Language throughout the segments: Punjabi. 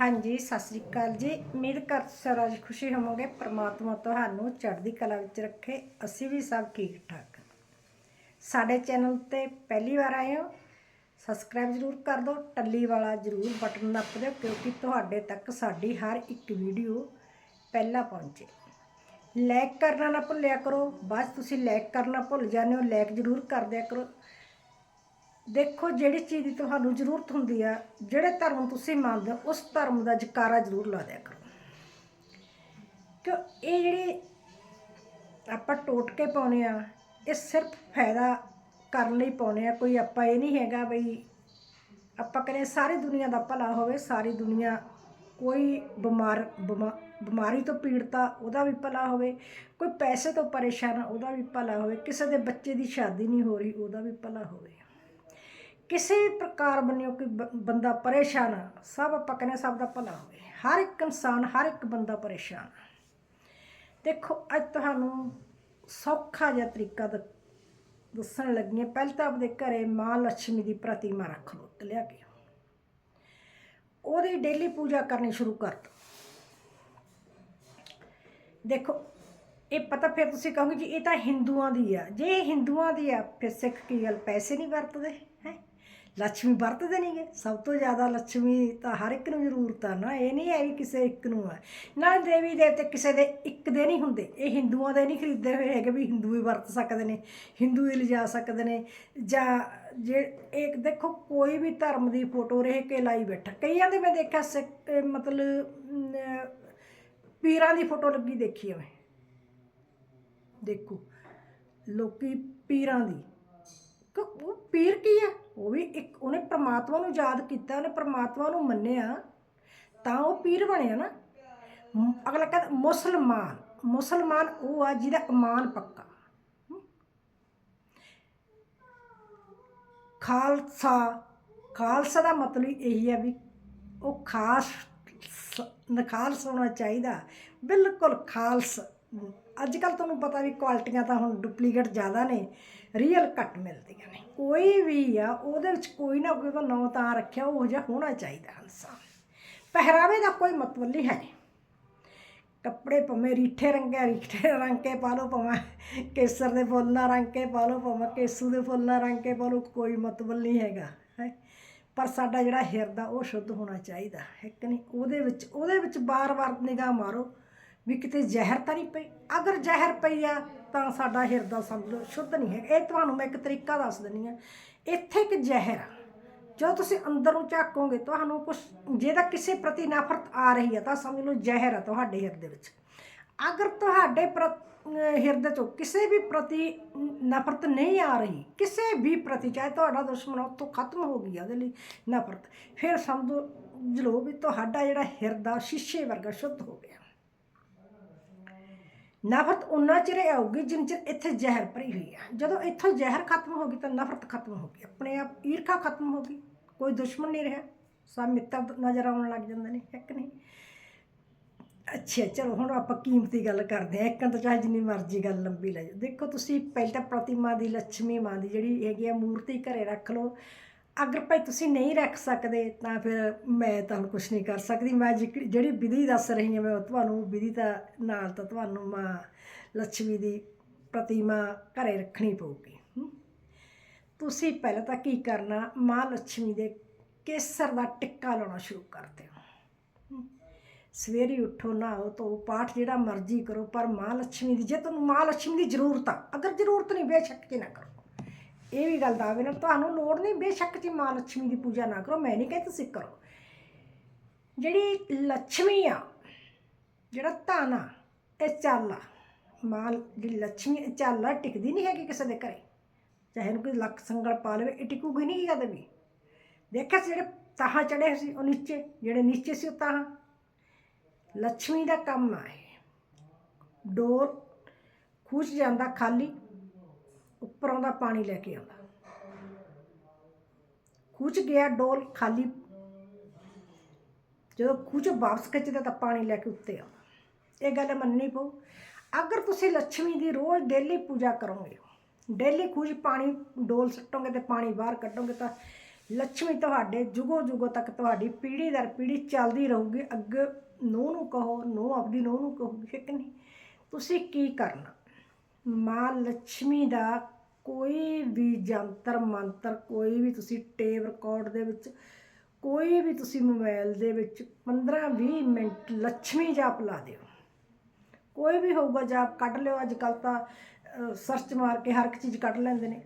ਹਾਂਜੀ, ਸਤਿ ਸ੍ਰੀ ਅਕਾਲ ਜੀ। ਉਮੀਦ ਕਰ ਸਾਰਾ ਖੁਸ਼ੀ ਹੋਵੋਗੇ। ਪ੍ਰਮਾਤਮਾ ਤੁਹਾਨੂੰ ਚੜ੍ਹਦੀ ਕਲਾ ਵਿੱਚ ਰੱਖੇ। ਅਸੀਂ ਵੀ ਸਭ ਠੀਕ ਠਾਕ ਸਾਡੇ ਚੈਨਲ ਤੇ ਪਹਿਲੀ ਵਾਰ ਆਏ ਹੋ, ਸਬਸਕ੍ਰਾਈਬ ਜ਼ਰੂਰ ਕਰ ਦਿਓ, ਟੱਲੀ ਵਾਲਾ ਜ਼ਰੂਰ ਬਟਨ ਨੱਪ ਦਿਓ, ਕਿਉਂਕਿ ਤੁਹਾਡੇ ਤੱਕ ਸਾਡੀ ਹਰ ਇੱਕ ਵੀਡੀਓ ਪਹਿਲਾਂ ਪਹੁੰਚੇ। ਲਾਈਕ ਕਰਨਾ ਨਾ ਭੁੱਲਿਆ ਕਰੋ। ਬਸ ਤੁਸੀਂ ਲਾਈਕ ਕਰਨਾ ਭੁੱਲ ਜਾਂਦੇ ਹੋ, ਲਾਈਕ ਜ਼ਰੂਰ ਕਰ ਦਿਆ ਕਰੋ। ਦੇਖੋ ਜਿਹੜੀ ਚੀਜ਼ ਦੀ ਤੁਹਾਨੂੰ ਜ਼ਰੂਰਤ ਹੁੰਦੀ ਆ, ਜਿਹੜੇ ਧਰਮ ਤੁਸੀਂ ਮੰਨਦੇ ਹੋ, ਉਸ ਧਰਮ ਦਾ ਜਕਾਰਾ ਜ਼ਰੂਰ ਲਾ ਦਿਆ ਕਰੋ। ਕਿ ਇਹ ਜਿਹੜੇ ਆਪਾਂ ਟੋਟਕੇ ਪਾਉਨੇ ਆ, ਇਹ ਸਿਰਫ ਫਾਇਦਾ ਕਰਨ ਲਈ ਪਾਉਨੇ ਆ, ਕੋਈ ਆਪਾਂ ਇਹ ਨਹੀਂ ਹੈਗਾ ਬਈ ਆਪਾਂ ਕਹਿੰਦੇ ਸਾਰੀ ਦੁਨੀਆ ਦਾ ਭਲਾ ਹੋਵੇ, ਸਾਰੀ ਦੁਨੀਆ ਕੋਈ ਬਿਮਾਰ, ਬਿਮਾ- ਬਿਮਾਰੀ ਤੋਂ ਪੀੜਤਾ ਉਹਦਾ ਵੀ ਭਲਾ ਹੋਵੇ, ਕੋਈ ਪੈਸੇ ਤੋਂ ਪਰੇਸ਼ਾਨ ਆ, ਉਹਦਾ ਵੀ ਭਲਾ ਹੋਵੇ, ਕਿਸੇ ਦੇ ਬੱਚੇ ਦੀ ਸ਼ਾਦੀ ਨਹੀਂ ਹੋ ਰਹੀ, ਉਹਦਾ ਵੀ ਭਲਾ ਹੋਵੇ। ਕਿਸੇ ਪ੍ਰਕਾਰ ਬੰਨਿਓ ਕਿ ਬੰਦਾ ਪਰੇਸ਼ਾਨ ਆ, ਸਭ ਆਪਾਂ ਕਹਿੰਦੇ ਸਭ ਦਾ ਭਲਾ ਹੋਵੇ। ਹਰ ਇੱਕ ਇਨਸਾਨ, ਹਰ ਇੱਕ ਬੰਦਾ ਪਰੇਸ਼ਾਨ ਆ। ਦੇਖੋ, ਅੱਜ ਤੁਹਾਨੂੰ ਸੌਖਾ ਜਿਹਾ ਤਰੀਕਾ ਦ- ਦੱਸਣ ਲੱਗੀ ਹਾਂ। ਪਹਿਲਾਂ ਤਾਂ ਆਪਦੇ ਘਰੇ ਮਾਂ ਲక్ష్ਮੀ ਦੀ ਪ੍ਰਤਿਮਾ ਰੱਖ ਲਓ ਤੇ ਲਿਆ ਕੇ। ਉਹਦੀ ਡੇਲੀ ਪੂਜਾ ਕਰਨੀ ਸ਼ੁਰੂ ਕਰ ਦਿਓ ਦੇਖੋ, ਇਹ ਪਤਾ ਫਿਰ ਤੁਸੀਂ ਕਹੋਗੇ ਜੀ, ਇਹ ਤਾਂ ਹਿੰਦੂਆਂ ਦੀ ਆ। ਜੇ ਇਹ ਹਿੰਦੂਆਂ ਦੀ ਆ, ਫਿਰ ਸਿੱਖ ਕੀ ਗੱਲ ਪੈਸੇ ਨਹੀਂ ਵਰਤਦੇ, ਹੈ? ਲక్ష్ਮੀ ਵਰਤਦੇ ਨਹੀਂਗੇ ਸਭ ਤੋਂ ਜ਼ਿਆਦਾ ਲక్ష్ਮੀ ਤਾਂ ਹਰ ਇੱਕ ਨੂੰ ਜ਼ਰੂਰਤ ਆ ਨਾ। ਇਹ ਨਹੀਂ ਹੈ ਵੀ ਕਿਸੇ ਇੱਕ ਨੂੰ ਆ। ਨਾ ਦੇਵੀ ਦੇਵਤੇ ਕਿਸੇ ਦੇ ਇੱਕ ਦੇ ਨਹੀਂ ਹੁੰਦੇ। ਇਹ ਹਿੰਦੂਆਂ ਦੇ ਨਹੀਂ ਖਰੀਦੇ ਹੋਏ ਹੈਗੇ ਵੀ ਹਿੰਦੂ ਹੀ ਵਰਤ ਸਕਦੇ ਨੇ, ਹਿੰਦੂ ਹੀ ਲਿਜਾ ਸਕਦੇ ਨੇ। ਜਾਂ ਜੇ ਇੱਕ ਦੇਖੋ, ਕੋਈ ਵੀ ਧਰਮ ਦੀ ਫੋਟੋ ਰਹਿ ਕੇ ਲਾਈ ਬੈਠਾ। ਕਈਆਂ ਦੇ ਮੈਂ ਦੇਖਿਆ ਸਿੱਖ ਮਤਲਬ ਪੀਰਾਂ ਦੀ ਫੋਟੋ ਲੱਗੀ ਦੇਖੀ ਹੋਵੇ ਦੇਖੋ, ਲੋਕੀ ਪੀਰਾਂ ਦੀ। ਕਿ ਉਹ ਪੀਰ ਕੀ ਆ? ਉਹ ਵੀ ਇੱਕ, ਉਹਨੇ ਪ੍ਰਮਾਤਮਾ ਨੂੰ ਯਾਦ ਕੀਤਾ, ਉਹਨੇ ਪ੍ਰਮਾਤਮਾ ਨੂੰ ਮੰਨਿਆ, ਤਾਂ ਉਹ ਪੀਰ ਬਣਿਆ ਨਾ। ਅਗਲਾ ਕਹਿੰਦਾ, ਮੁਸਲਮਾਨ ਮੁਸਲਮਾਨ ਉਹ ਆ ਜਿਹਦਾ ਇਮਾਨ ਪੱਕਾ। ਖਾਲਸਾ ਖਾਲਸਾ ਦਾ ਮਤਲਬ ਇਹੀ ਹੈ ਵੀ ਉਹ ਖਾਸ ਨਖਾਲਸ ਹੋਣਾ ਚਾਹੀਦਾ। ਬਿਲਕੁਲ ਖਾਲਸ। ਅੱਜ ਕੱਲ ਤੁਹਾਨੂੰ ਪਤਾ ਵੀ ਕੁਆਲਿਟੀਆਂ ਤਾਂ ਹੁਣ ਡੁਪਲੀਕੇਟ ਜ਼ਿਆਦਾ ਨੇ ਰੀਅਲ ਘੱਟ ਮਿਲਦੀਆਂ ਨੇ। ਕੋਈ ਵੀ ਆ, ਉਹਦੇ ਵਿੱਚ ਕੋਈ ਨਾ ਕੋਈ ਤਾਂ ਨਾਂ ਤਾਂ ਰੱਖਿਆ, ਉਹ ਜਿਹਾ ਹੋਣਾ ਚਾਹੀਦਾ ਇਨਸਾਨ ਪਹਿਰਾਵੇ ਦਾ ਕੋਈ ਮਤਲਬ ਨਹੀਂ ਹੈ ਕੱਪੜੇ ਭਾਵੇਂ ਰੀਠੇ ਰੰਗੇ, ਰੀਠੇ ਰੰਗ ਕੇ ਪਾ ਲਓ, ਭਾਵੇਂ ਕੇਸਰ ਦੇ ਫੁੱਲ ਨਾਲ ਰੰਗ ਕੇ ਪਾ ਲਓ, ਭਾਵੇਂ ਕੇਸੂ ਦੇ ਫੁੱਲ ਨਾਲ ਰੰਗ ਕੇ ਪਾ ਲਓ, ਕੋਈ ਮਤਲਬ ਨਹੀਂ ਹੈਗਾ, ਹੈ। ਪਰ ਸਾਡਾ ਜਿਹੜਾ ਹਿਰਦਾ, ਉਹ ਸ਼ੁੱਧ ਹੋਣਾ ਚਾਹੀਦਾ, ਹੈ ਕਿ ਨਹੀਂ? ਉਹਦੇ ਵਿੱਚ ਉਹਦੇ ਵਿੱਚ ਬਾਰ-ਬਾਰ ਨਿਗਾਹ ਮਾਰੋ। ਵੀ ਕਿਤੇ ਜ਼ਹਿਰ ਤਾਂ ਨਹੀਂ ਪਈ। ਅਗਰ ਜ਼ਹਿਰ ਪਈ ਆ, ਤਾਂ ਸਾਡਾ ਹਿਰਦਾ ਸਮਝ ਲਓ ਸ਼ੁੱਧ ਨਹੀਂ ਹੈ ਇਹ ਤੁਹਾਨੂੰ ਮੈਂ ਇੱਕ ਤਰੀਕਾ ਦੱਸ ਦਿੰਦੀ ਆ ਇੱਥੇ ਇੱਕ ਜ਼ਹਿਰ ਆ। ਜਦੋਂ ਤੁਸੀਂ ਅੰਦਰ ਨੂੰ ਝਾਕੋਗੇ, ਤੁਹਾਨੂੰ ਕੁਝ ਜਿਹਦਾ ਕਿਸੇ ਪ੍ਰਤੀ ਨਫ਼ਰਤ ਆ ਰਹੀ ਹੈ ਤਾਂ ਸਮਝ ਲਓ ਜ਼ਹਿਰ ਆ ਤੁਹਾਡੇ ਹਿਰਦੇ ਵਿੱਚ। ਅਗਰ ਤੁਹਾਡੇ ਪ੍ਰ- ਹਿਰਦੇ ਤੋਂ ਕਿਸੇ ਵੀ ਪ੍ਰਤੀ ਨਫ਼ਰਤ ਨਹੀਂ ਆ ਰਹੀ, ਕਿਸੇ ਵੀ ਪ੍ਰਤੀ, ਚਾਹੇ ਤੁਹਾਡਾ ਦੁਸ਼ਮਣ ਉੱਥੋਂ ਖਤਮ ਹੋ ਗਈ ਆ ਉਹਦੇ ਲਈ ਨਫ਼ਰਤ, ਫਿਰ ਸਮਝੋ ਜਲੋ ਵੀ ਤੁਹਾਡਾ ਜਿਹੜਾ ਹਿਰਦਾ ਸ਼ੀਸ਼ੇ ਵਰਗਾ ਸ਼ੁੱਧ ਹੋ ਗਿਆ। ਨਫ਼ਰਤ ਉਨਾ ਚਿਰ ਆਊਗੀ ਜਿੰਨ ਚਿਰ ਇੱਥੇ ਜ਼ਹਿਰ ਭਰੀ ਹੋਈ ਹੈ ਜਦੋਂ ਇੱਥੋਂ ਜ਼ਹਿਰ ਖਤਮ ਹੋ ਗਈ ਤਾਂ ਨਫ਼ਰਤ ਖਤਮ ਹੋ ਗਈ। ਆਪਣੇ ਆਪ ਈਰਖਾ ਖਤਮ ਹੋ ਗਈ। ਕੋਈ ਦੁਸ਼ਮਣ ਨਹੀਂ ਰਿਹਾ। ਸਭ ਮਿੱਤਰ ਨਜ਼ਰ ਆਉਣ ਲੱਗ ਜਾਂਦੇ ਨੇ ਇੱਕ ਨਹੀਂ? ਅੱਛਾ, ਚਲੋ ਹੁਣ ਆਪਾਂ ਕੀਮਤੀ ਗੱਲ ਕਰਦੇ ਹਾਂ। ਇੱਕ ਤਾਂ ਚਾਹੇ ਜਿੰਨੀ ਮਰਜ਼ੀ ਗੱਲ ਲੰਬੀ ਲੈ ਜਾਓ। ਦੇਖੋ ਤੁਸੀਂ ਪਹਿਲਾਂ ਪ੍ਰਤਿਮਾ ਦੀ ਲక్ష్ਮੀ ਮਾਂ ਦੀ ਜਿਹੜੀ ਹੈਗੀ ਆ ਮੂਰਤੀ ਘਰੇ ਰੱਖ ਲਓ। ਅਗਰ ਭਾਈ ਤੁਸੀਂ ਨਹੀਂ ਰੱਖ ਸਕਦੇ, ਤਾਂ ਫਿਰ ਮੈਂ ਤੁਹਾਨੂੰ ਕੁਝ ਨਹੀਂ ਕਰ ਸਕਦੀ। ਮੈਂ ਜਿਹੜੀ ਵਿਧੀ ਦੱਸ ਰਹੀ ਹਾਂ, ਮੈਂ ਤੁਹਾਨੂੰ ਵਿਧੀ ਦਾ ਨਾਲ ਤਾਂ ਤੁਹਾਨੂੰ ਮਾਂ ਲక్ష్ਮੀ ਦੀ ਪ੍ਰਤੀਮਾ ਘਰੇ ਰੱਖਣੀ ਪਊਗੀ। ਤੁਸੀਂ ਪਹਿਲਾਂ ਤਾਂ ਕੀ ਕਰਨਾ, ਮਾਂ ਲక్ష్ਮੀ ਦੇ ਕੇਸਰ ਦਾ ਟਿੱਕਾ ਲਾਉਣਾ ਸ਼ੁਰੂ ਕਰ ਦਿਓ। ਸਵੇਰੇ ਉੱਠੋ ਨਾਓ ਤੋ ਪਾਠ ਜਿਹੜਾ ਮਰਜ਼ੀ ਕਰੋ, ਪਰ ਮਾਂ ਲక్ష్ਮੀ ਦੀ, ਜੇ ਤੁਹਾਨੂੰ ਮਾਂ ਲక్ష్ਮੀ ਦੀ ਜ਼ਰੂਰਤ ਆ, ਅਗਰ ਜ਼ਰੂਰਤ ਨਹੀਂ, ਬੇਸ਼ੱਕ ਕੇ ਨਾ ਕਰੋ। ਇਹ ਵੀ ਗੱਲ ਦਾ ਨਾ ਤੁਹਾਨੂੰ ਲੋੜ ਨਹੀਂ, ਬੇਸ਼ੱਕ ਜੀ ਮਾਂ ਲక్ష్ਮੀ ਦੀ ਪੂਜਾ ਨਾ ਕਰੋ, ਮੈਂ ਨਹੀਂ ਕਹਿੰਦੀ ਤੁਸੀਂ ਕਰੋ। ਜਿਹੜੀ ਲక్ష్ਮੀ ਆ, ਜਿਹੜਾ ਧਨ ਆ ਇਹ ਚੱਲ ਆ ਮਾਂ ਜਿਹੜੀ ਲక్ష్ਮੀ ਚੱਲ ਆ ਟਿਕਦੀ ਨਹੀਂ ਹੈਗੀ ਕਿਸੇ ਦੇ ਘਰੇ। ਚਾਹੇ ਨੂੰ ਕੋਈ ਲੱਖ ਸੰਗਲ ਪਾ ਲਵੇ, ਇਹ ਟਿਕੂਗੀ ਨਹੀਂ ਕਦੇ ਵੀ। ਦੇਖਿਆ ਸੀ ਜਿਹੜੇ ਤਾਹਾਂ ਚੜੇ ਸੀ, ਉਹ ਨੀਚੇ, ਜਿਹੜੇ ਨੀਚੇ ਸੀ ਉਹ ਤਾਹਾਂ। ਲక్ష్ਮੀ ਦਾ ਕੰਮ ਆ ਇਹ। ਡੋਰ ਖੁੱਜ ਜਾਂਦਾ ਖਾਲੀ ਉੱਪਰੋਂ ਦਾ ਪਾਣੀ ਲੈ ਕੇ ਆਉਂਦਾ। ਖੂਚ ਗਿਆ ਡੋਲ ਖਾਲੀ। ਜਦੋਂ ਖੂਚ ਵਾਪਸ ਖਿੱਚਦਾ ਤਾਂ ਪਾਣੀ ਲੈ ਕੇ ਉੱਤੇ ਆਉਂਦਾ। ਇਹ ਗੱਲ ਮੰਨਣੀ ਪਊ। ਅਗਰ ਤੁਸੀਂ ਲక్ష్ਮੀ ਦੀ ਰੋਜ਼ ਡੇਲੀ ਪੂਜਾ ਕਰੋਗੇ, ਡੇਲੀ ਖੂਜ ਪਾਣੀ, ਡੋਲ ਸੱਟੋਗੇ ਤੇ ਪਾਣੀ ਬਾਹਰ ਕੱਢੋਗੇ ਤਾਂ ਲక్ష్ਮੀ ਤੁਹਾਡੇ ਜੁਗੋ ਜੁਗੋ ਤੱਕ ਤੁਹਾਡੀ ਪੀੜ੍ਹੀ ਦਰ ਪੀੜ੍ਹੀ ਚੱਲਦੀ ਰਹੂਗੀ। ਅੱਗੇ ਨੂੰ ਨੂੰ ਕਹੋ ਨੂੰ ਆਪਦੀ ਨੂੰ ਨੂੰ ਕਹੋ ਕਿ ਨਹੀਂ? ਤੁਸੀਂ ਕੀ ਕਰਨਾ? ਮਾਂ ਲక్ష్ਮੀ ਦਾ ਕੋਈ ਵੀ ਜੰਤਰ, ਮੰਤਰ ਕੋਈ ਵੀ ਤੁਸੀਂ ਟੇਪ ਰਿਕਾਰਡ ਦੇ ਵਿੱਚ, ਕੋਈ ਵੀ ਤੁਸੀਂ ਮੋਬਾਈਲ ਦੇ ਵਿੱਚ 15-20 ਮਿੰਟ ਲక్ష్ਮੀ ਜਾਪ ਲਾ ਦਿਓ। ਕੋਈ ਵੀ ਹੋਊਗਾ ਜਾਪ ਕੱਢ ਲਿਓ। ਅੱਜ ਕੱਲ ਤਾਂ ਸਰਚ ਮਾਰ ਕੇ ਹਰ ਇੱਕ ਚੀਜ਼ ਕੱਢ ਲੈਂਦੇ ਨੇ।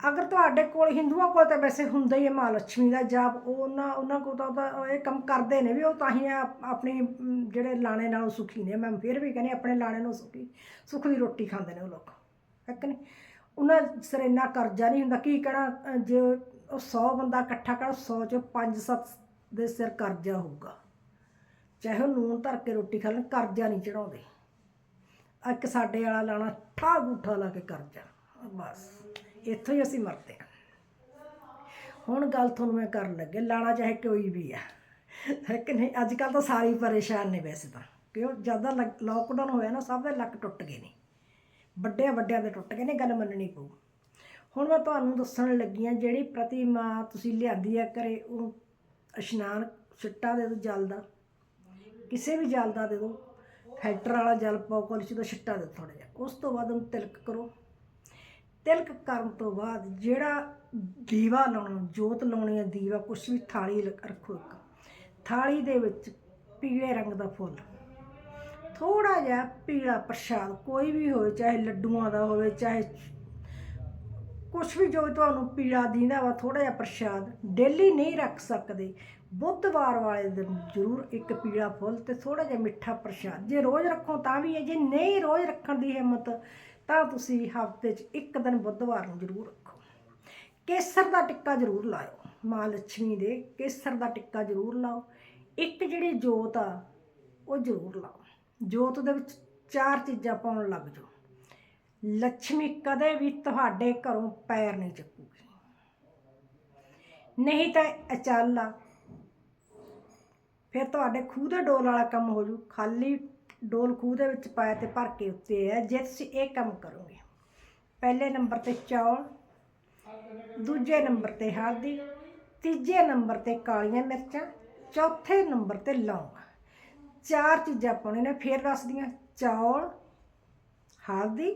ਅਗਰ ਤੁਹਾਡੇ ਕੋਲ ਹਿੰਦੂਆਂ ਕੋਲ ਤਾਂ ਵੈਸੇ ਹੁੰਦਾ ਹੀ ਹੈ ਮਾਂ ਲక్ష్ਮੀ ਦਾ ਜਾਪ, ਉਹ ਉਹਨਾਂ ਉਹਨਾਂ ਕੋਲ ਤਾਂ ਉਹਦਾ ਇਹ ਕੰਮ ਕਰਦੇ ਨੇ ਵੀ ਉਹ ਤਾਂ ਹੀ ਆਪਣੀ ਜਿਹੜੇ ਲਾਣੇ ਨਾਲੋਂ ਸੁਖੀ ਨੇ। ਮੈਂ ਫਿਰ ਵੀ ਕਹਿੰਦੀ ਆਪਣੇ ਲਾਣੇ ਨੂੰ ਸੁਖੀ ਸੁਖ ਦੀ ਰੋਟੀ ਖਾਂਦੇ ਨੇ ਉਹ ਲੋਕ, ਹੈ ਕਿ ਨਹੀਂ? ਉਹਨਾਂ ਸਿਰ ਇੰਨਾ ਕਰਜ਼ਾ ਨਹੀਂ ਹੁੰਦਾ, ਕੀ ਕਹਿਣਾ ਜੇ ਉਹ 100 ਬੰਦਾ ਇਕੱਠਾ ਕਰ 100 ਚੋਂ 5-7 ਦੇ ਸਿਰ ਕਰਜ਼ਾ ਹੋਊਗਾ। ਚਾਹੇ ਉਹ ਨੂਨ ਧਰ ਕੇ ਰੋਟੀ ਖਾ ਲੈਣ, ਕਰਜ਼ਾ ਨਹੀਂ ਚੜਾਉਂਦੇ। ਇੱਕ ਸਾਡੇ ਵਾਲਾ ਲਾਣਾ ਠਾ ਗੂਠਾ ਲਾ ਕੇ ਕਰਜ਼ਾ। ਬਸ, ਇੱਥੋਂ ਹੀ ਅਸੀਂ ਮਰਦੇ ਹਾਂ। ਹੁਣ ਗੱਲ ਤੁਹਾਨੂੰ ਮੈਂ ਕਰਨ ਲੱਗੇ ਲਾਣਾ ਚਾਹੇ ਕੋਈ ਵੀ ਆ। ਹੈ ਕਿ ਨਹੀਂ ਅੱਜ ਕੱਲ ਤਾਂ ਸਾਰੇ ਹੀ ਪਰੇਸ਼ਾਨ ਨੇ ਵੈਸੇ ਤਾਂ। ਕਿਉਂ? ਜ਼ਿਆਦਾ ਲੋਕਡਾਊਨ ਹੋਇਆ ਨਾ, ਸਭ ਦੇ ਲੱਕ ਟੁੱਟ ਗਏ ਨੇ। ਵੱਡਿਆਂ ਵੱਡਿਆਂ ਦੇ ਟੁੱਟ ਗਏ ਨੇ, ਗੱਲ ਮੰਨਣੀ ਪਊ। ਹੁਣ ਮੈਂ ਤੁਹਾਨੂੰ ਦੱਸਣ ਲੱਗੀ ਹਾਂ, ਜਿਹੜੀ ਪ੍ਰਤਿਮਾ ਤੁਸੀਂ ਲਿਆਂਦੀ ਆ ਘਰੇ, ਉਹ ਇਸ਼ਨਾਨ ਛਿੱਟਾ ਦੇ ਦਿਓ ਜਲ ਦਾ। ਕਿਸੇ ਵੀ ਜਲ ਦਾ ਦੇ ਦਿਓ। ਫਿਲਟਰ ਵਾਲਾ ਜਲ ਪਾਓ ਕੋਲ ਚ ਛਿੱਟਾ ਦੇ ਥੋੜਾ ਜਿਹਾ। ਉਸ ਤੋਂ ਬਾਅਦ ਉਹਨੂੰ ਤਿਲਕ ਕਰੋ। ਤਿਲਕ ਕਰਨ ਤੋਂ ਬਾਅਦ ਜਿਹੜਾ ਦੀਵਾ ਲਾਉਣਾ, ਜੋਤ ਲਾਉਣੀ ਹੈ ਦੀਵਾ, ਕੁਛ ਵੀ ਥਾਲੀ ਰੱਖੋ ਇੱਕ। ਥਾਲੀ ਦੇ ਵਿੱਚ ਪੀਲੇ ਰੰਗ ਦਾ ਫੁੱਲ। ਥੋੜਾ ਜਿਹਾ ਪੀਲਾ ਪ੍ਰਸ਼ਾਦ, ਕੋਈ ਵੀ ਹੋਵੇ, ਚਾਹੇ ਲੱਡੂਆਂ ਦਾ ਹੋਵੇ, ਚਾਹੇ ਕੁਛ ਵੀ ਜੋ ਤੁਹਾਨੂੰ ਪੀਲਾ ਦਿੰਦਾ ਵਾ ਥੋੜਾ ਜਿਹਾ ਪ੍ਰਸ਼ਾਦ ਡੇਲੀ ਨਹੀਂ ਰੱਖ ਸਕਦੇ। ਬੁੱਧਵਾਰ ਵਾਲੇ ਦਿਨ ਜ਼ਰੂਰ ਇੱਕ ਪੀਲਾ ਫੁੱਲ ਤੇ ਥੋੜਾ ਜਿਹਾ ਮਿੱਠਾ ਪ੍ਰਸ਼ਾਦ। ਜੇ ਰੋਜ਼ ਰੱਖੋ ਤਾਂ ਵੀ ਹੈ, ਜੇ ਨਹੀਂ ਰੋਜ਼ ਰੱਖਣ ਦੀ ਹਿੰਮਤ ਤਾਂ ਤੁਸੀਂ ਹਫ਼ਤੇ 'ਚ ਇੱਕ ਦਿਨ ਬੁੱਧਵਾਰ ਨੂੰ ਜ਼ਰੂਰ ਰੱਖੋ। ਕੇਸਰ ਦਾ ਟਿੱਕਾ ਜ਼ਰੂਰ ਲਾਓ ਮਾਂ ਲక్ష్ਮੀ ਦੇ ਕੇਸਰ ਦਾ ਟਿੱਕਾ ਜ਼ਰੂਰ ਲਾਓ। ਇੱਕ ਜਿਹੜੀ ਜੋਤ ਆ, ਉਹ ਜ਼ਰੂਰ ਲਾਓ। ਜੋਤ ਦੇ ਵਿੱਚ ਚਾਰ ਚੀਜ਼ਾਂ ਪਾਉਣ ਲੱਗ ਜਾਓ। ਲక్ష్ਮੀ ਕਦੇ ਵੀ ਤੁਹਾਡੇ ਘਰੋਂ ਪੈਰ ਨਹੀਂ ਚੱਕੂਗੀ। ਨਹੀਂ ਤਾਂ ਅਚਾਲਾ ਫਿਰ ਤੁਹਾਡੇ ਖੂਹ ਦਾ ਡੋਲ ਵਾਲਾ ਕੰਮ ਹੋ ਜੂ ਖਾਲੀ ਡੋਲ ਖੂਹ ਦੇ ਵਿੱਚ ਪਾਇਆ ਤੇ ਭਰ ਕੇ ਉੱਤੇ ਹੈ, ਜੇ ਤੁਸੀਂ ਇਹ ਕੰਮ ਕਰੋਗੇ। ਪਹਿਲੇ ਨੰਬਰ ਤੇ ਚੌਲ, ਦੂਜੇ ਨੰਬਰ ਤੇ ਹਲਦੀ, ਤੀਜੇ ਨੰਬਰ ਤੇ ਕਾਲੀਆਂ ਮਿਰਚਾਂ, ਚੌਥੇ ਨੰਬਰ ਤੇ ਲੌਂਗ। ਚਾਰ ਚੀਜ਼ਾਂ ਪਾਉਣੀਆਂ ਨੇ ਫੇਰ ਦੱਸਦੀਆਂ ਚੌਲ, ਹਲਦੀ,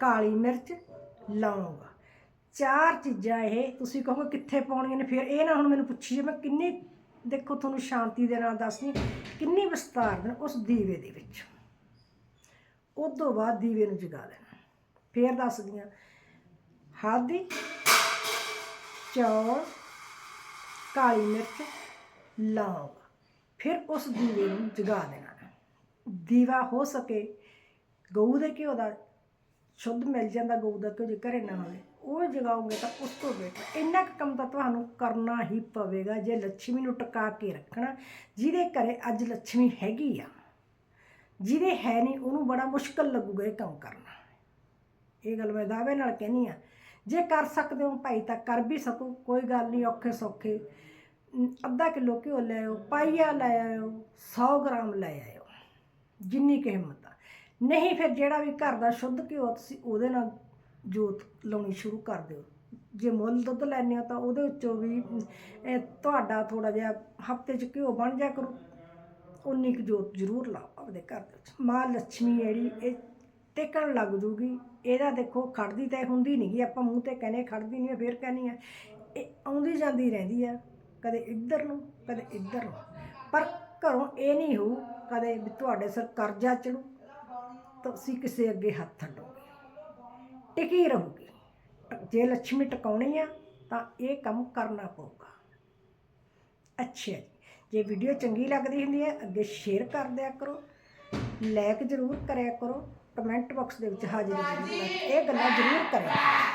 ਕਾਲੀ ਮਿਰਚ, ਲੌਂਗ। ਚਾਰ ਚੀਜ਼ਾਂ ਇਹ ਤੁਸੀਂ ਕਹੋਗੇ ਕਿੱਥੇ ਪਾਉਣੀਆਂ ਨੇ, ਫਿਰ ਇਹ ਨਾ ਹੁਣ ਮੈਨੂੰ ਪੁੱਛੀ ਜੇ ਮੈਂ ਕਿੰਨੀ ਦੇਖੋ ਤੁਹਾਨੂੰ ਸ਼ਾਂਤੀ ਦੇ ਨਾਲ ਦੱਸਦੀ ਕਿੰਨੀ ਵਿਸਤਾਰ ਦੇ ਉਸ ਦੀਵੇ ਦੇ ਵਿੱਚ। ਉਸ ਤੋਂ ਬਾਅਦ ਦੀਵੇ ਨੂੰ ਜਗਾ ਦੇਣਾ ਫਿਰ ਦੱਸਦੀਆਂ, ਹਲਦੀ, ਚੌਲ, ਕਾਲੀ ਮਿਰਚ, ਲੌਂਗ। ਫਿਰ ਉਸ ਦੀਵੇ ਨੂੰ ਜਗਾ ਦੇਣਾ। ਦੀਵਾ ਹੋ ਸਕੇ, ਗਊ ਦੇ ਘਿਓ ਦਾ, ਸ਼ੁੱਧ ਮਿਲ ਜਾਂਦਾ ਗਊ ਦਾ ਘਿਓ ਜੇ ਘਰੇ ਨਾ ਹੋਵੇ। ਉਹ ਜਗਾਓਗੇ ਤਾਂ ਉਸ ਤੋਂ ਬੇਟਰ ਇੰਨਾ ਕੁ ਕੰਮ ਤਾਂ ਤੁਹਾਨੂੰ ਕਰਨਾ ਹੀ ਪਵੇਗਾ ਜੇ ਲక్ష్ਮੀ ਨੂੰ ਟਿਕਾ ਕੇ ਰੱਖਣਾ, ਜਿਹਦੇ ਘਰੇ ਅੱਜ ਲక్ష్ਮੀ ਹੈਗੀ ਆ, ਜਿਹਦੇ ਹੈ ਨਹੀਂ ਉਹਨੂੰ ਬੜਾ ਮੁਸ਼ਕਲ ਲੱਗੂਗਾ ਇਹ ਕੰਮ ਕਰਨਾ। ਇਹ ਗੱਲ ਮੈਂ ਦਾਅਵੇ ਨਾਲ ਕਹਿੰਨੀ ਆ, ਜੇ ਕਰ ਸਕਦੇ ਹੋ ਭਾਈ ਤਾਂ ਕਰ ਵੀ ਸਕੋ, ਕੋਈ ਗੱਲ ਨਹੀਂ ਔਖੇ ਸੌਖੇ। ਅੱਧਾ ਕਿਲੋ ਘਿਓ ਲੈ ਆਓ ਪਾਈਆ ਲੈ ਆਇਓ 100 ਗ੍ਰਾਮ ਲੈ ਆਇਓ, ਜਿੰਨੀ ਕਿ ਹਿੰਮਤ ਆ। ਨਹੀਂ ਫਿਰ ਜਿਹੜਾ ਵੀ ਘਰ ਦਾ ਸ਼ੁੱਧ ਘਿਓ ਤੁਸੀਂ ਉਹਦੇ ਨਾਲ ਜੋਤ ਲਾਉਣੀ ਸ਼ੁਰੂ ਕਰ ਦਿਓ। ਜੇ ਮੁੱਲ ਦੁੱਧ ਲੈਂਦੇ ਹੋ ਤਾਂ ਉਹਦੇ ਵਿੱਚੋਂ ਵੀ ਇਹ ਤੁਹਾਡਾ ਥੋੜਾ ਜਿਹਾ ਹਫ਼ਤੇ 'ਚ ਘਿਓ ਬਣ ਜਾ ਕਰੋ। ਉਨੀ ਕੁ ਜੋਤ ਜ਼ਰੂਰ ਲਾਓ ਆਪਦੇ ਘਰ ਦੇ ਵਿੱਚ। ਮਾਂ ਲక్ష్ਮੀ ਜਿਹੜੀ, ਇਹ ਟੇਕਣ ਲੱਗ ਜੂਗੀ। ਇਹਦਾ ਦੇਖੋ, ਖੜਦੀ ਤਾਂ ਇਹ ਹੁੰਦੀ ਨਹੀਂਗੀ ਆਪਾਂ ਮੂੰਹ ਤੇ ਕਹਿੰਦੇ ਖੜਦੀ ਨਹੀਂ ਫੇਰ ਕਹਿੰਦੀ ਆ। ਇਹ ਆਉਂਦੀ ਜਾਂਦੀ ਰਹਿੰਦੀ ਆ, ਕਦੇ ਇੱਧਰ ਨੂੰ, ਕਦੇ ਇੱਧਰ ਨੂੰ। ਪਰ ਘਰੋਂ ਇਹ ਨਹੀਂ ਹੋਊ ਕਦੇ ਵੀ ਤੁਹਾਡੇ ਸਿਰ ਕਰਜ਼ਾ ਚੜੂ। ਤੁਸੀਂ ਕਿਸੇ ਅੱਗੇ ਹੱਥ ਅੱਡੋਗੇ ਟਿਕੀ ਰਹੂਗੀ। ਜੇ ਲక్ష్ਮੀ ਟਿਕਾਉਣੀ ਆ, ਤਾਂ ਇਹ ਕੰਮ ਕਰਨਾ ਪਊਗਾ। ਅੱਛਾ ਜੀ। ਜੇ ਵੀਡੀਓ ਚੰਗੀ ਲੱਗਦੀ ਹੁੰਦੀ ਹੈ, ਅੱਗੇ ਸ਼ੇਅਰ ਕਰ ਦਿਆ ਕਰੋ। ਲਾਈਕ ਜ਼ਰੂਰ ਕਰਿਆ ਕਰੋ। ਕਮੈਂਟ ਬਾਕਸ ਦੇ ਵਿੱਚ ਹਾਜ਼ਰੀ ਜ਼ਰੂਰ ਲਾ ਇਹ ਗੱਲਾਂ ਜ਼ਰੂਰ ਕਰਿਆ ਕਰੋ।